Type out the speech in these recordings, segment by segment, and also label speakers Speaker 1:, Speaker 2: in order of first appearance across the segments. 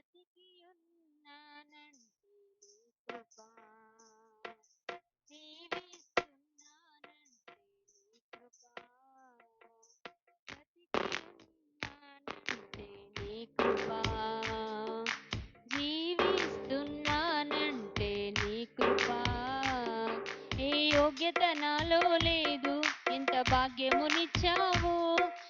Speaker 1: బ్రతికియున్నానంటే జీవిస్తున్నానంటే నీ బ్రతికియున్నానంటే నీ జీవిస్తున్నానంటే నీ ఏ యోగ్యత నాలో లేదు ఎంత భాగ్యమునిచ్చావు?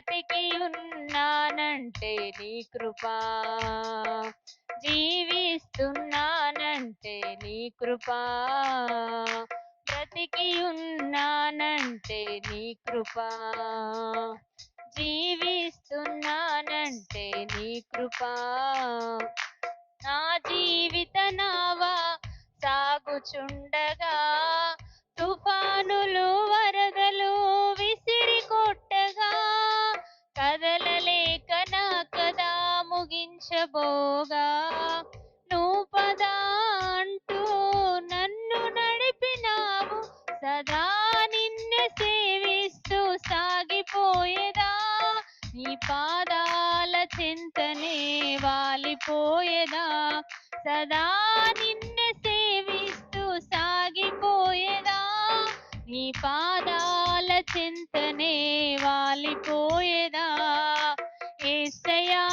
Speaker 1: బ్రతికి ఉన్నానంటే నీ కృపా. జీవిస్తున్నానంటే నీ కృపా. బ్రతికి ఉన్నానంటే నీ కృపా. జీవిస్తున్నానంటే నీ కృపా. నా జీవిత నావా సాగుచుండగా తుఫానులు వరదలు ముగించబోగా నువ్వు పదా అంటూ నన్ను నడిపినావు. సదా నిన్నే సేవిస్తూ సాగిపోయేదా? నీ పాదాల చింతనే వాలిపోయేదా? సదా నిన్నే సేవిస్తూ సాగిపోయేదా? నీ పాదాల చింతనే వాలిపోయేదా? ఏసయా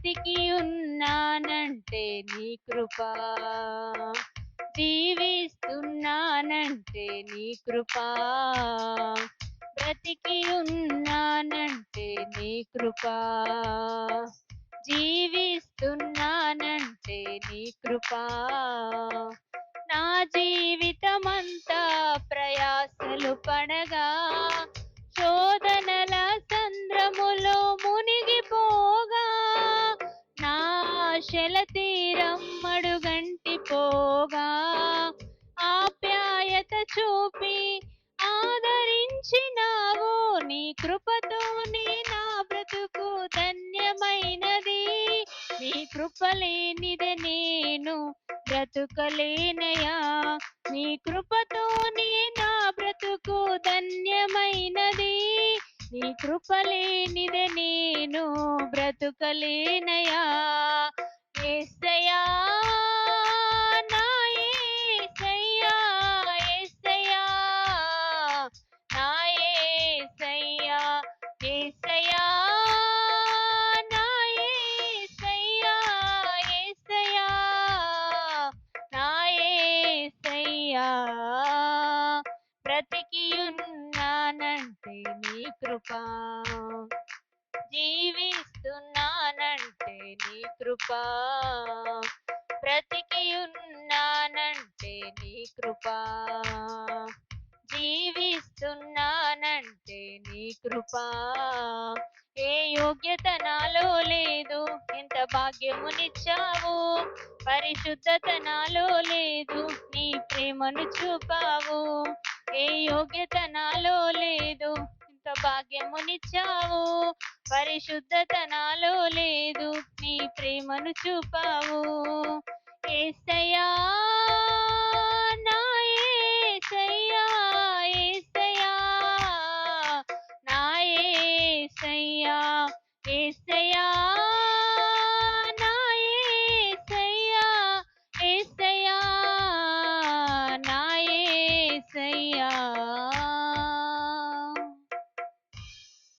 Speaker 1: బ్రతికి ఉన్నానంటే నీ కృపా. జీవిస్తున్నానంటే నీ కృపా. బ్రతికి ఉన్నానంటే నీ కృపా. జీవిస్తున్నానంటే నీ కృపా. నా జీవితమంతా ప్రయాసలు పడగా శోధనల ఆశల తీరం పోగా ఆప్యాయత చూపి ఆదరించినావు నీ కృపతోనే నా బ్రతుకు ధన్యమైనది. నీ కృపలేనిదే నేను బ్రతుకలేనయా? నీ కృపతోనే నా బ్రతుకు ధన్యమైనది. నీ కృపలేనిదే నేను బ్రతుకలేనయా? ఏసయ్యా నా ఏసయ్యా ఏసయ్యా నా ఏసయ్యా ఏసయ్యా నా ఏసయ్యా ఏసయ్యా నా ఏసయ్యా. బ్రతికి ఉన్నానంటే నీ కృపా. కృపా. బ్రతికియున్నానంటే నీ కృపా. జీవిస్తున్నానంటే నీ కృపా. ఏ యోగ్యత నాలో లేదు ఎంత భాగ్యమునిచ్చావు? పరిశుద్ధత నాలో లేదు నీ ప్రేమను చూపావు. ఏ యోగ్యత నాలో లేదు ఇంత భాగ్యమునిచ్చావు? పరిశుద్ధత నాలో లేదు నీ ప్రేమను చూపావు. ఏసయా